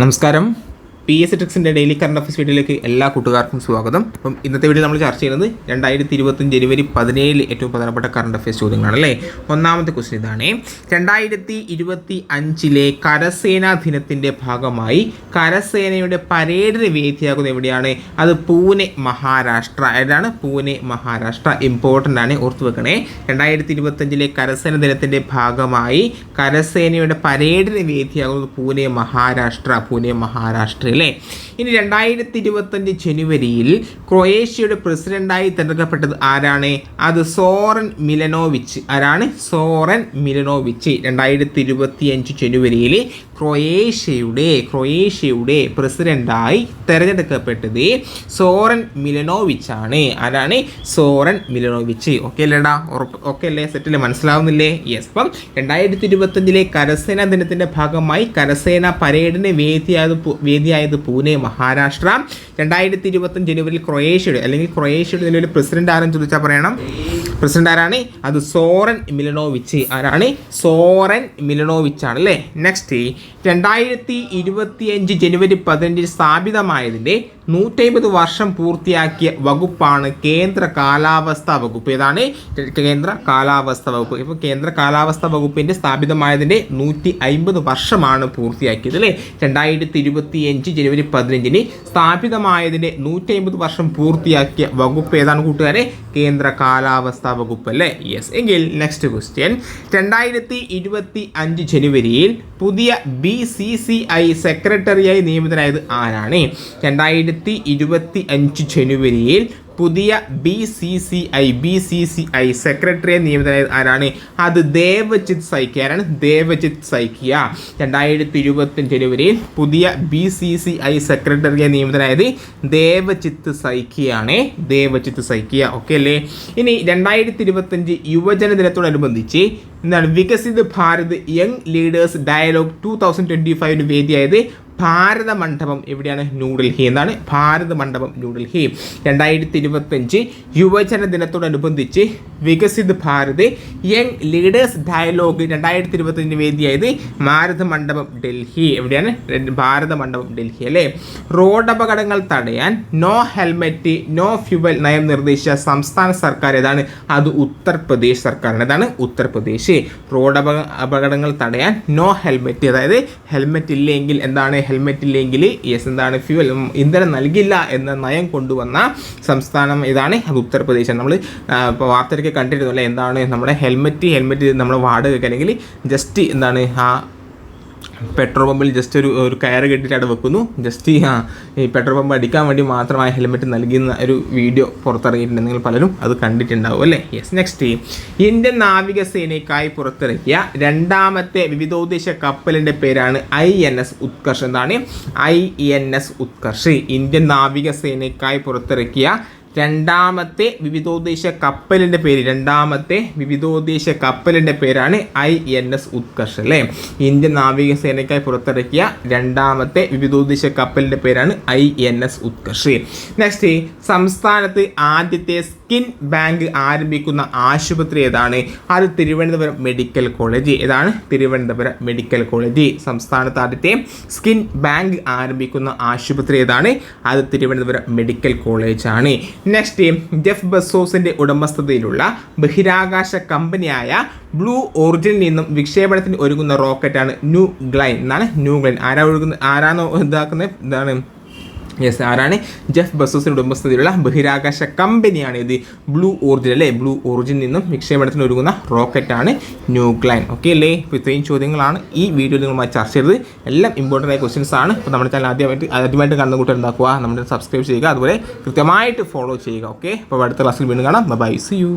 നമസ്കാരം. P S ട്രിക്സിന്റെ daily current affairs വീഡിയോയിലേക്ക് എല്ലാ കൂട്ടുകാർക്കും സ്വാഗതം. അപ്പം ഇന്നത്തെ വീഡിയോ നമ്മൾ ചർച്ച ചെയ്യുന്നത് രണ്ടായിരത്തി ഇരുപത്തഞ്ച് ജനുവരി പതിനേഴിൽ ഏറ്റവും പ്രധാനപ്പെട്ട കറണ്ട് അഫയേഴ്സ് ചോദ്യങ്ങളാണ് അല്ലേ ഒന്നാമത്തെ ക്വസ്റ്റ്യൻ ഇതാണ്. രണ്ടായിരത്തി ഇരുപത്തി അഞ്ചിലെ കരസേനാ ദിനത്തിന്റെ ഭാഗമായി കരസേനയുടെ പരേഡിന് വേദിയാകുന്ന എവിടെയാണ്? അത് പൂനെ മഹാരാഷ്ട്ര. ഏതാണ്? പൂനെ മഹാരാഷ്ട്ര. ഇമ്പോർട്ടന്റ് ആണ്. ഓർത്ത് വെക്കണേ. രണ്ടായിരത്തി ഇരുപത്തഞ്ചിലെ കരസേന ദിനത്തിന്റെ ഭാഗമായി കരസേനയുടെ പരേഡിന് വേദിയാകുന്നത് പൂനെ മഹാരാഷ്ട്ര. പൂനെ മഹാരാഷ്ട്ര അല്ലേ? ഇനി രണ്ടായിരത്തി ഇരുപത്തഞ്ച് ജനുവരിയിൽ ക്രൊയേഷ്യയുടെ പ്രസിഡന്റായി തിരഞ്ഞെടുക്കപ്പെട്ടത് ആരാണ്? അത് സോറൻ മിലനോവിച്ച്. ആരാണ്? സോറൻ മിലനോവിച്ച്. രണ്ടായിരത്തി ഇരുപത്തി അഞ്ച് ജനുവരിയിൽ ക്രൊയേഷ്യയുടെ ക്രൊയേഷ്യയുടെ പ്രസിഡന്റായി തിരഞ്ഞെടുക്കപ്പെട്ടത് സോറൻ മിലനോവിച്ച് ആണ് ആരാണ്? സോറൻ മിലനോവിച്ച്. ഓക്കെ അല്ലേടാ? ഉറപ്പ് ഓക്കെ അല്ലേ? സെറ്റിൽ മനസ്സിലാവുന്നില്ലേ? യെസ് അപ്പം രണ്ടായിരത്തി ഇരുപത്തഞ്ചിലെ കരസേനാ ദിനത്തിന്റെ ഭാഗമായി കരസേന പരേഡിന് വേദിയായത് പു- വേദിയായത് പൂനെ മഹാരാഷ്ട്ര. രണ്ടായിരത്തി ഇരുപത്തഞ്ച് ജനുവരിയിൽ ക്രൊയേഷ്യയുടെ അല്ലെങ്കിൽ ക്രൊയേഷ്യയുടെ നിലവിൽ പ്രസിഡന്റ് ആരെന്ന് ചോദിച്ചാൽ പറയണം? പ്രസിഡന്റ് ആരാണ്? അത് സോറൻ മിലനോവിച്ച് ആരാണ്? സോറൻ മിലനോവിച്ച് ആണ് അല്ലേ നെക്സ്റ്റ് രണ്ടായിരത്തി ഇരുപത്തിയഞ്ച് ജനുവരി പതിനഞ്ചിന് സ്ഥാപിതമായതിന്റെ നൂറ്റമ്പത് വർഷം പൂർത്തിയാക്കിയ വകുപ്പാണ് കേന്ദ്ര കാലാവസ്ഥാ വകുപ്പ്. ഏതാണ്? കേന്ദ്ര കാലാവസ്ഥ വകുപ്പ്. ഇപ്പോൾ കേന്ദ്ര കാലാവസ്ഥാ വകുപ്പിന്റെ സ്ഥാപിതമായതിന്റെ നൂറ്റി അമ്പത് വർഷമാണ് പൂർത്തിയാക്കിയത് അല്ലേ? രണ്ടായിരത്തി ഇരുപത്തി അഞ്ച് ജനുവരി പതിനഞ്ചിന് സ്ഥാപിതമായതിന്റെ നൂറ്റി അമ്പത് വർഷം പൂർത്തിയാക്കിയ വകുപ്പ് ഏതാണ് കൂട്ടുകാരെ? കേന്ദ്ര കാലാവസ്ഥാ വകുപ്പ് അല്ലേ യെസ് എങ്കിൽ നെക്സ്റ്റ് ക്വസ്റ്റ്യൻ രണ്ടായിരത്തി ഇരുപത്തി അഞ്ച് ജനുവരിയിൽ പുതിയ ബി സി സി ഐ സെക്രട്ടറിയായി നിയമിതനായത് ആരാണ്? രണ്ടായിരത്തി ഇരുപത്തി അഞ്ച് ജനുവരിയിൽ പുതിയ B C C I B C C I സെക്രട്ടറിയെ നിയമിതനായത് ആരാണ്? അത് ദേവജിത് സൈക്കിയ ആരാണ് ദേവജിത് സൈക്കിയ രണ്ടായിരത്തി ഇരുപത്തി ജനുവരിയിൽ പുതിയ ബി സി സി ഐ സെക്രട്ടറിയെ നിയമിതനായത് ദേവജിത്ത് സൈക്കിയാണ് ദേവജിത്ത് സൈക്കിയ ഓക്കെ അല്ലേ? ഇനി രണ്ടായിരത്തി ഇരുപത്തഞ്ച് യുവജന ദിനത്തോടനുബന്ധിച്ച് എന്താണ് Viksit Bharat young leaders dialogue two thousand twenty ഫൈവിന് വേദിയായത് ഭാരത മണ്ഡപം എവിടെയാണ്? ന്യൂഡൽഹി എന്നാണ്. ഭാരത മണ്ഡപം ന്യൂഡൽഹി രണ്ടായിരത്തി ഇരുപത്തഞ്ച് യുവജന ദിനത്തോടനുബന്ധിച്ച് Viksit Bharat young leaders dialogue രണ്ടായിരത്തി ഇരുപത്തഞ്ചിന് വേദിയായത് ഭാരത മണ്ഡപം ഡൽഹി. എവിടെയാണ്? ഭാരത മണ്ഡപം ഡൽഹി അല്ലേ? റോഡ് അപകടങ്ങൾ തടയാൻ നോ ഹെൽമെറ്റ് നോ ഫ്യുവൽ നയം നിർദ്ദേശിച്ച സംസ്ഥാന സർക്കാർ ഏതാണ്? അത് ഉത്തർപ്രദേശ് സർക്കാരാണ്. ഏതാണ് ഉത്തർപ്രദേശ്. റോഡ് അപകടങ്ങൾ തടയാൻ നോ ഹെൽമെറ്റ് അതായത് ഹെൽമെറ്റ് ഇല്ലെങ്കിൽ എന്താണ്? ഹെൽമെറ്റ് ഇല്ലെങ്കിൽ യെസ് എന്താണ് ഫ്യൂവൽ ഇന്ധനം നൽകില്ല എന്ന നയം കൊണ്ടുവന്ന സംസ്ഥാനം ഇതാണ്. അത് ഉത്തർപ്രദേശാണ് നമ്മൾ ഇപ്പോൾ വാർത്തയിലൊക്കെ കണ്ടിരുന്നു അല്ലേ? എന്താണ് നമ്മുടെ ഹെൽമെറ്റ് ഹെൽമെറ്റ് നമ്മൾ വാടകയ്ക്ക് അല്ലെങ്കിൽ ജസ്റ്റ് എന്താണ് ആ പെട്രോൾ പമ്പിൽ ജസ്റ്റ് ഒരു ഒരു കയറ് കെട്ടിയിട്ട് അവിടെ വെക്കുന്നു. ജസ്റ്റ് ആ ഈ പെട്രോൾ പമ്പ് അടിക്കാൻ വേണ്ടി മാത്രമായ ഹെൽമെറ്റ് നൽകുന്ന ഒരു വീഡിയോ പുറത്തിറങ്ങിയിട്ടുണ്ട്. നിങ്ങൾ പലരും അത് കണ്ടിട്ടുണ്ടാവും അല്ലേ? യെസ് നെക്സ്റ്റ് ഇന്ത്യൻ നാവികസേനയ്ക്കായി പുറത്തിറക്കിയ രണ്ടാമത്തെ വിവിധോദ്ദേശ കപ്പലിന്റെ പേരാണ് ഐ എൻ എസ് ഉത്കർഷ്. എന്താണ്? I N S Utkarsh. Indian നാവികസേനയ്ക്കായി പുറത്തിറക്കിയ രണ്ടാമത്തെ വിവിധോദ്ദേശ കപ്പലിന്റെ പേര് രണ്ടാമത്തെ വിവിധോദ്ദേശ കപ്പലിന്റെ പേരാണ് ഐ എൻ എസ് ഉത്കർഷ് അല്ലേ? ഇന്ത്യൻ നാവികസേനയ്ക്കായി പുറത്തിറക്കിയ രണ്ടാമത്തെ വിവിധോദ്ദേശ കപ്പലിന്റെ പേരാണ് I N S Utkarsh. Next സംസ്ഥാനത്ത് ആദ്യത്തെ സ്കിൻ ബാങ്ക് ആരംഭിക്കുന്ന ആശുപത്രി ഏതാണ്? അത് തിരുവനന്തപുരം മെഡിക്കൽ കോളേജ്. ഏതാണ്? Thiruvananthapuram medical college. സംസ്ഥാനത്ത് ആദ്യത്തെ സ്കിൻ ബാങ്ക് ആരംഭിക്കുന്ന ആശുപത്രി ഏതാണ്? അത് തിരുവനന്തപുരം മെഡിക്കൽ കോളേജാണ്. നെക്സ്റ്റ് ജെഫ് ബസോസിന്റെ ഉടമസ്ഥതയിലുള്ള ബഹിരാകാശ കമ്പനിയായ ബ്ലൂ ഓറിജിനിൽ നിന്നും വിക്ഷേപണത്തിന് ഒരുങ്ങുന്ന റോക്കറ്റാണ് ന്യൂ ഗ്ലൈൻ എന്നാണ് ന്യൂ ഗ്ലൈൻ ആരാ ഒഴുകുന്ന ആരാണോ ഇതാക്കുന്നത്? ഇതാണ് യെസ് ആരാണ്? ജെഫ് ബസോസിന്റെ ഉടമസ്ഥതയിലുള്ള ബഹിരാകാശ കമ്പനിയാണ് ഇത്. ബ്ലൂ ഓറിജിൻ അല്ലേ? ബ്ലൂ ഓർജിൻ നിന്നും വിക്ഷേപണത്തിന് ഒരുങ്ങുന്ന റോക്കറ്റാണ് ന്യൂക്ലൈൻ ഓക്കെ അല്ലേ? ഇപ്പോൾ ഇത്രയും ചോദ്യങ്ങളാണ് ഈ വീഡിയോയിൽ നിങ്ങളുമായി ചർച്ച ചെയ്തത്. എല്ലാം ഇമ്പോർട്ടന്റ് ആയ ക്വസ്റ്റ്യൻസ് ആണ്. അപ്പോൾ നമ്മുടെ ചാനൽ ആദ്യമായിട്ട് ആദ്യമായിട്ട് കണ്ണു കൂട്ടം ഉണ്ടാക്കുക നമ്മുടെ സബ്സ്ക്രൈബ് ചെയ്യുക. അതുപോലെ കൃത്യമായിട്ട് ഫോളോ ചെയ്യുക. ഓക്കെ അപ്പോൾ അടുത്ത ക്ലാസ്സിൽ വീണ്ടും കാണാം. By C U